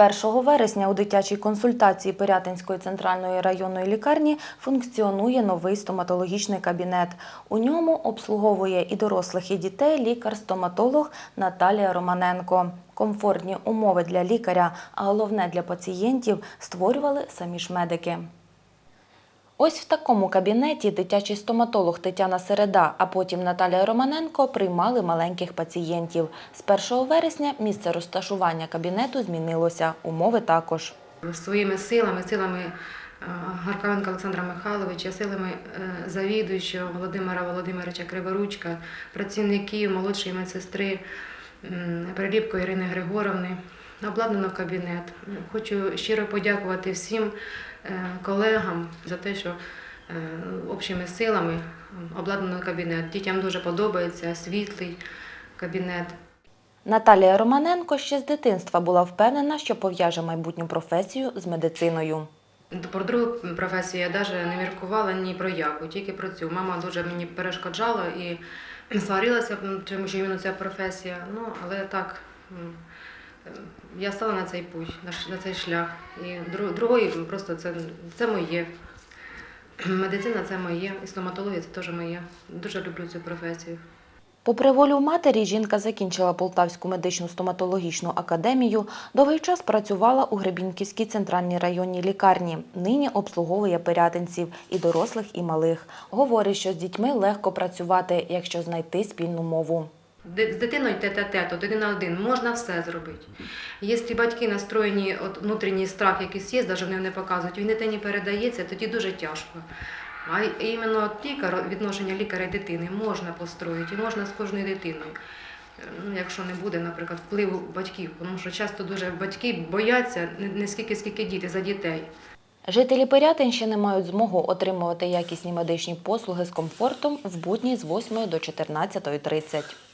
1 вересня у дитячій консультації Пирятинської центральної районної лікарні функціонує новий стоматологічний кабінет. У ньому обслуговує і дорослих, і дітей лікар-стоматолог Наталія Романенко. Комфортні умови для лікаря, а головне для пацієнтів створювали самі ж медики. Ось в такому кабінеті дитячий стоматолог Тетяна Середа, а потім Наталія Романенко приймали маленьких пацієнтів. З 1 вересня місце розташування кабінету змінилося, умови також. своїми силами, силами е, Гаркавенка Олександра Михайловича, силами е, завідуючого Володимира Володимировича Криворучка, працівників молодшої медсестри Приліпко Ірини Григоровни. Обладнано кабінет. Хочу щиро подякувати всім е, колегам за те, що е, общими силами обладнано кабінет. Дітям дуже подобається світлий кабінет. Наталія Романенко ще з дитинства була впевнена, що пов'яже майбутню професію з медициною. Про другу професію я навіть не міркувала ні про яку, тільки про цю. Мама дуже мені перешкоджала і сварилася, м, чому що іменно ця професія. Ну, але так, я стала на цей путь, на цей шлях. І дру- другої просто це, це моє. Медицина це моє, і стоматологія це теж моє. Дуже люблю цю професію. Попри волю матері, жінка закінчила Полтавську медичну стоматологічну академію, довгий час працювала у Гребінківській центральній районній лікарні. Нині обслуговує пирятинців і дорослих, і малих. Говорить, що з дітьми легко працювати, якщо знайти спільну мову. З дитиною тет-а-тет, один на один, можна все зробити. Якщо батьки настроєні, от внутрішній страх якийсь є, навіть вони не показують, він дитині передається, тоді дуже тяжко. А іменно лікар, відношення лікаря і дитини можна построїти, і можна з кожною дитиною. Ну, якщо не буде, наприклад, впливу батьків, тому що часто дуже батьки бояться не скільки, скільки діти за дітей. Жителі Пирятинщини мають змогу отримувати якісні медичні послуги з комфортом в будні з 8 до 14.30.